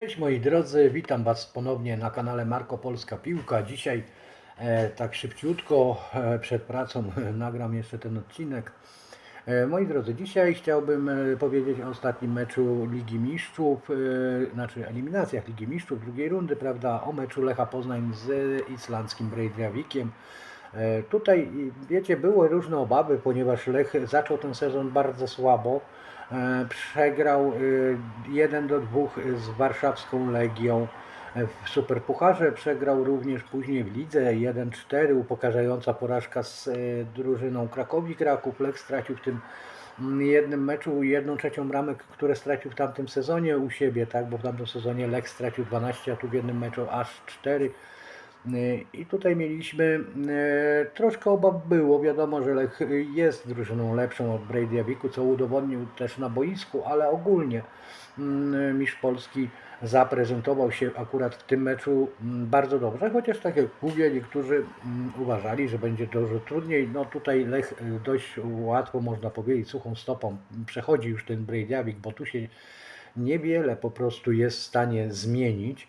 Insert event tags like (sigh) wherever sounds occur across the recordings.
Cześć moi drodzy, witam Was ponownie na kanale Marko Polska Piłka. Dzisiaj e, tak szybciutko e, przed pracą e, (laughs) nagram jeszcze ten odcinek. E, moi drodzy, dzisiaj chciałbym e, powiedzieć o ostatnim meczu Ligi Mistrzów, e, znaczy eliminacjach Ligi Mistrzów drugiej rundy, prawda, o meczu Lecha Poznań z islandzkim Breidjavikiem. E, Tutaj, wiecie, były różne obawy, ponieważ Lech zaczął ten sezon bardzo słabo. E, Przegrał 1 do 2 z warszawską Legią e, w Superpucharze. Przegrał również później w lidze 1-4, upokarzająca porażka z e, drużyną Krakowi Kraków. Lech stracił w tym mm, jednym meczu jedną trzecią bramek, które stracił w tamtym sezonie u siebie, tak, bo w tamtym sezonie Lech stracił 12, a tu w jednym meczu aż 4. I tutaj mieliśmy, e, troszkę obaw było, wiadomo, że Lech jest drużyną lepszą od Breidjaviku, co udowodnił też na boisku, ale ogólnie mm, mistrz Polski zaprezentował się akurat w tym meczu mm, bardzo dobrze, chociaż tak jak mówię, niektórzy mm, uważali, że będzie dużo trudniej. No tutaj Lech e, dość łatwo, można powiedzieć, suchą stopą przechodzi już ten Breidjavik, bo tu się niewiele po prostu jest w stanie zmienić.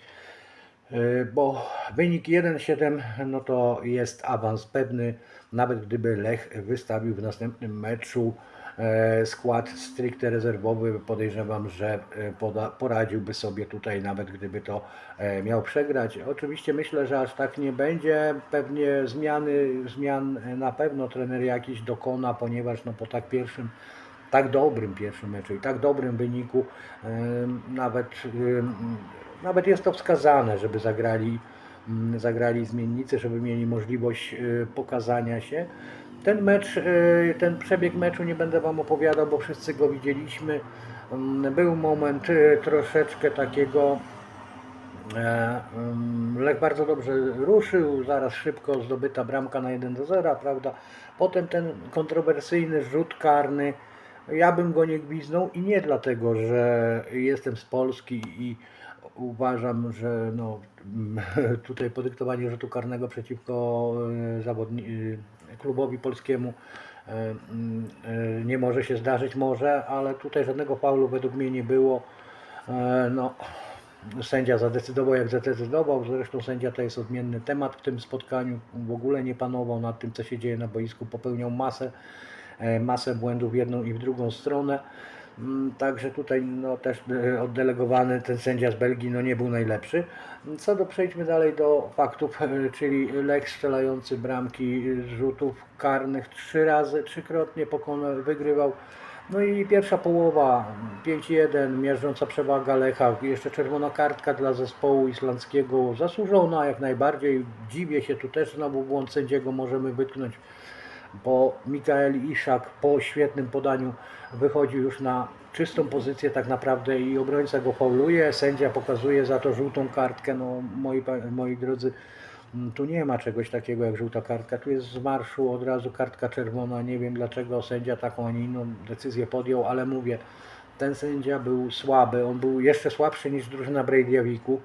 E, bo wynik 1-7 no to jest awans pewny, nawet gdyby Lech wystawił w następnym meczu e, skład stricte rezerwowy, podejrzewam, że e, poradziłby sobie tutaj, nawet gdyby to miał przegrać. Oczywiście myślę, że aż tak nie będzie, pewnie zmiany, zmian na pewno trener jakiś dokona, ponieważ no po tak pierwszym tak dobrym pierwszym meczu i tak dobrym wyniku nawet, nawet jest to wskazane, żeby zagrali, mm, zagrali zmiennicy, żeby mieli możliwość e, pokazania się. Ten mecz, e, ten przebieg meczu nie będę Wam opowiadał, bo wszyscy go widzieliśmy. Mm, Był moment e, troszeczkę takiego E, mm, Lech bardzo dobrze ruszył, zaraz szybko zdobyta bramka na 1 do 0, prawda? Potem ten kontrowersyjny rzut karny, ja bym go nie gwiznął i nie dlatego, że jestem z Polski i uważam, że no, (laughs) tutaj podyktowanie rzutu karnego przeciwko e, zawodni- e, klubowi polskiemu e, nie może się zdarzyć, może, ale tutaj żadnego faulu według mnie nie było. No, sędzia zadecydował jak zadecydował, zresztą sędzia to jest odmienny temat w tym spotkaniu, w ogóle nie panował nad tym co się dzieje na boisku, popełniał masę, masę błędów w jedną i w drugą stronę. Mm, Także tutaj no, też e, oddelegowany ten sędzia z Belgii no, nie był najlepszy. Co do przejdźmy dalej do faktów, e, czyli Lech strzelający bramki rzutów karnych trzy razy, trzykrotnie pokonał, wygrywał. No i pierwsza połowa 5-1, miażdżąca przewaga Lecha, jeszcze czerwona kartka dla zespołu islandzkiego, zasłużona jak najbardziej. Dziwię się, tu też znowu błąd sędziego możemy wytknąć, bo Mikael Iszak po świetnym podaniu wychodzi już na czystą pozycję tak naprawdę i obrońca go fauluje, sędzia pokazuje za to żółtą kartkę, no moi, moi drodzy, Mm, Tu nie ma czegoś takiego jak żółta kartka, tu jest z marszu od razu kartka czerwona. Nie wiem dlaczego sędzia taką, a nie inną decyzję podjął, ale mówię, ten sędzia był słaby, on był jeszcze słabszy niż drużyna Breidjaviku.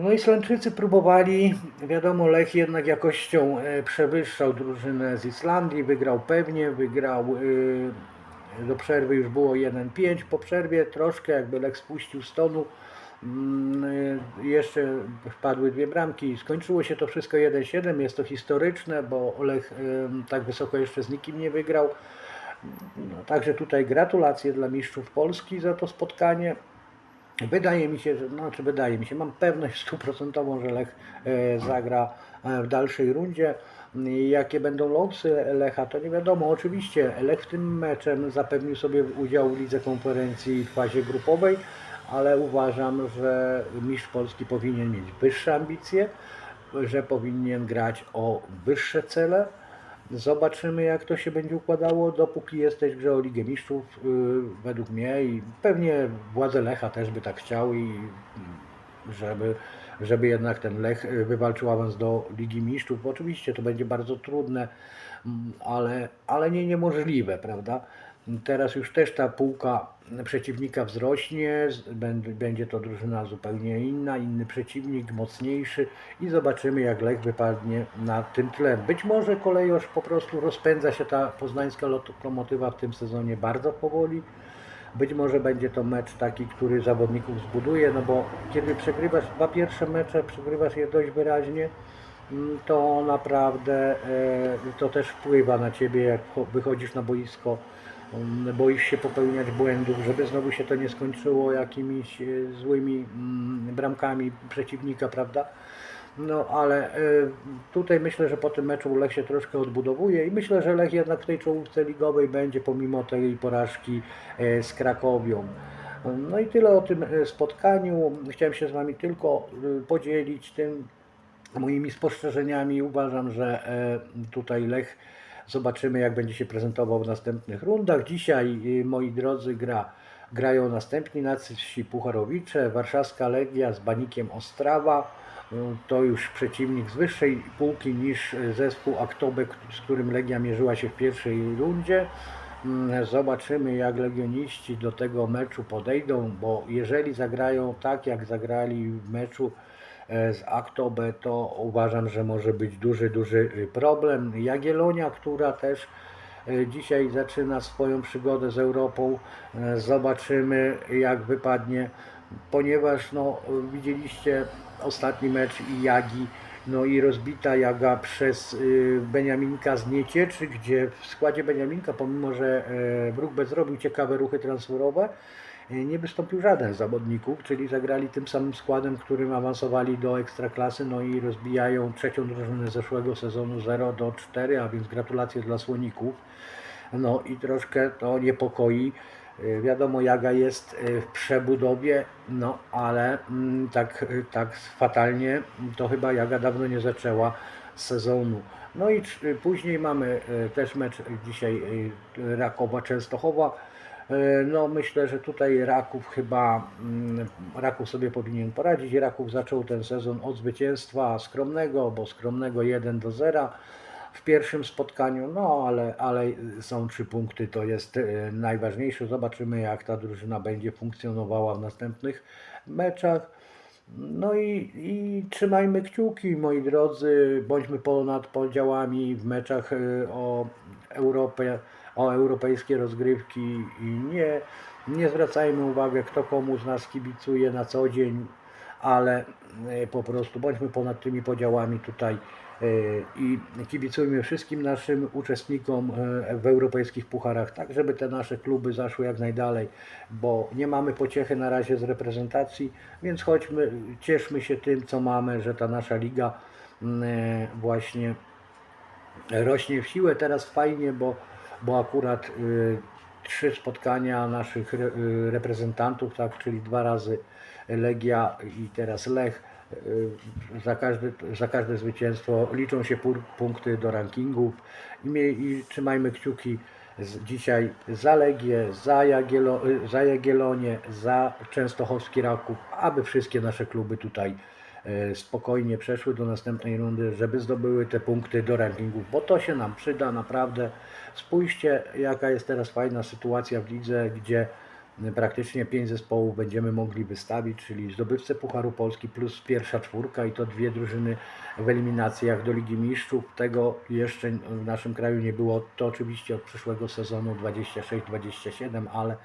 No Islandczycy próbowali, wiadomo, Lech jednak jakością e, przewyższał drużynę z Islandii, wygrał pewnie, wygrał e, do przerwy już było 1-5, po przerwie troszkę jakby Lech spuścił z tonu, Mm, y, jeszcze wpadły dwie bramki, skończyło się to wszystko 1-7, jest to historyczne, bo Lech ym, tak wysoko jeszcze z nikim nie wygrał. No, także tutaj gratulacje dla mistrzów Polski za to spotkanie. Wydaje mi się, że, no, czy wydaje mi się, mam pewność stuprocentową, że Lech e, zagra e, w dalszej rundzie. Jakie będą losy Lecha, to nie wiadomo. Oczywiście Lech w tym meczem zapewnił sobie udział w lidze konferencji w fazie grupowej, ale uważam, że mistrz Polski powinien mieć wyższe ambicje, że powinien grać o wyższe cele. Zobaczymy, jak to się będzie układało, dopóki jest też w grze o Ligę Mistrzów, yy, według mnie i pewnie władze Lecha też by tak chciały, i, mm, żeby, żeby jednak ten Lech y, wywalczył awans do Ligi Mistrzów. Oczywiście to będzie bardzo trudne, mm, ale, ale nie niemożliwe, prawda? Teraz już też ta półka przeciwnika wzrośnie, będzie to drużyna zupełnie inna, inny przeciwnik, mocniejszy i zobaczymy jak Lech wypadnie na tym tle. Być może kolejosz po prostu rozpędza się ta poznańska lokomotywa w tym sezonie bardzo powoli, Być może będzie to mecz taki, który zawodników zbuduje, no bo kiedy przegrywasz dwa pierwsze mecze, przegrywasz je dość wyraźnie, mm, to naprawdę e, to też wpływa na ciebie, jak wychodzisz na boisko, boisz się popełniać błędów, żeby znowu się to nie skończyło jakimiś e, złymi mm, bramkami przeciwnika, prawda? No ale e, tutaj myślę, że po tym meczu Lech się troszkę odbudowuje i myślę, że Lech jednak w tej czołówce ligowej będzie pomimo tej porażki e, z Krakowią. No i tyle o tym spotkaniu. Chciałem się z Wami tylko podzielić tym moimi spostrzeżeniami. Uważam, że tutaj Lech zobaczymy, jak będzie się prezentował w następnych rundach. Dzisiaj, e, moi drodzy, gra, grają następni nasi Pucharowicze, Warszawska Legia z Banikiem Ostrawa. E, To już przeciwnik z wyższej półki niż e, zespół Aktobek, z którym Legia mierzyła się w pierwszej rundzie. Mm, Zobaczymy, jak legioniści do tego meczu podejdą, bo jeżeli zagrają tak, jak zagrali w meczu z Aktobe, to uważam, że może być duży, duży problem. Jagiellonia, która też e, dzisiaj zaczyna swoją przygodę z Europą, e, zobaczymy, jak wypadnie, ponieważ no, widzieliście ostatni mecz i Jagi, no i rozbita Jaga przez Beniaminka z Niecieczy, gdzie w składzie Beniaminka, pomimo że e, Brookbet zrobił ciekawe ruchy transferowe, e, nie wystąpił żaden z zawodników, czyli zagrali tym samym składem, którym awansowali do Ekstraklasy, no i rozbijają trzecią drużynę zeszłego sezonu 0 do 4, a więc gratulacje dla Słoników. No i troszkę to niepokoi. E, Wiadomo, Jaga jest e, w przebudowie, no ale mm, tak, e, tak fatalnie to chyba Jaga dawno nie zaczęła sezonu. No i później mamy też mecz dzisiaj Rakowa Częstochowa. E, No myślę, że tutaj Raków chyba mm, Raków sobie powinien poradzić. Raków zaczął ten sezon od zwycięstwa skromnego, bo skromnego 1 do 0 w pierwszym spotkaniu, no ale, ale są trzy punkty, to jest e, najważniejsze. Zobaczymy, jak ta drużyna będzie funkcjonowała w następnych meczach. No i, i trzymajmy kciuki, moi drodzy, bądźmy ponad podziałami w meczach e, o Europę, o europejskie rozgrywki. I nie, nie zwracajmy uwagi, kto komu z nas kibicuje na co dzień, ale e, po prostu bądźmy ponad tymi podziałami tutaj i kibicujmy wszystkim naszym uczestnikom e, w europejskich pucharach, tak żeby te nasze kluby zaszły jak najdalej, bo nie mamy pociechy na razie z reprezentacji, więc chodźmy, cieszmy się tym, co mamy, że ta nasza liga mm, e, właśnie rośnie w siłę. Teraz fajnie, bo, bo akurat trzy spotkania naszych re, reprezentantów, tak, czyli dwa razy Legia i teraz Lech. Y, Za każde, za każde zwycięstwo liczą się punkty do rankingów i, i trzymajmy kciuki dzisiaj za Legię, za, Jagielo, y, za Jagiellonię, za Częstochowski Raków, aby wszystkie nasze kluby tutaj e, spokojnie przeszły do następnej rundy, żeby zdobyły te punkty do rankingów, bo to się nam przyda naprawdę. Spójrzcie, jaka jest teraz fajna sytuacja w lidze, gdzie praktycznie pięć zespołów będziemy mogli wystawić, czyli zdobywcę Pucharu Polski plus pierwsza czwórka i to dwie drużyny w eliminacjach do Ligi Mistrzów. Tego jeszcze w naszym kraju nie było. To oczywiście od przyszłego sezonu 26-27, ale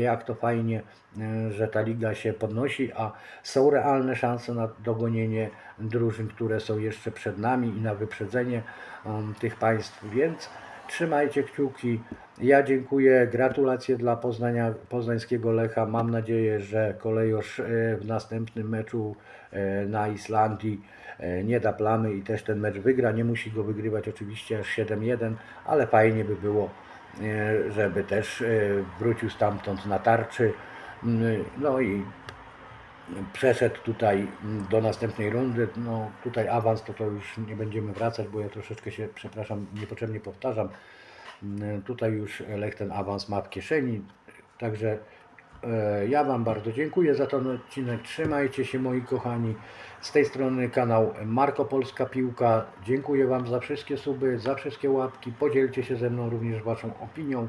jak to fajnie, że ta liga się podnosi, a są realne szanse na dogonienie drużyn, które są jeszcze przed nami i na wyprzedzenie um, tych państw, więc trzymajcie kciuki. Ja dziękuję, gratulacje dla Poznania, poznańskiego Lecha. Mam nadzieję, że kolejosz e, w następnym meczu e, na Islandii e, nie da plamy i też ten mecz wygra. Nie musi go wygrywać oczywiście aż 7-1, ale fajnie by było żeby też wrócił stamtąd na tarczy. Mm, No i przeszedł tutaj do następnej rundy. No tutaj awans to, to już nie będziemy wracać, bo ja troszeczkę się, przepraszam, niepotrzebnie powtarzam. Mm, Tutaj już Lech ten awans ma w kieszeni. Także e, ja Wam bardzo dziękuję za ten odcinek. Trzymajcie się moi kochani. Z tej strony kanał Marko Polska Piłka. Dziękuję Wam za wszystkie suby, za wszystkie łapki. Podzielcie się ze mną również Waszą opinią.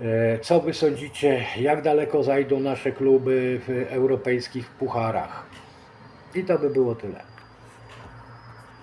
E, Co Wy sądzicie, jak daleko zajdą nasze kluby w europejskich pucharach? I to by było tyle.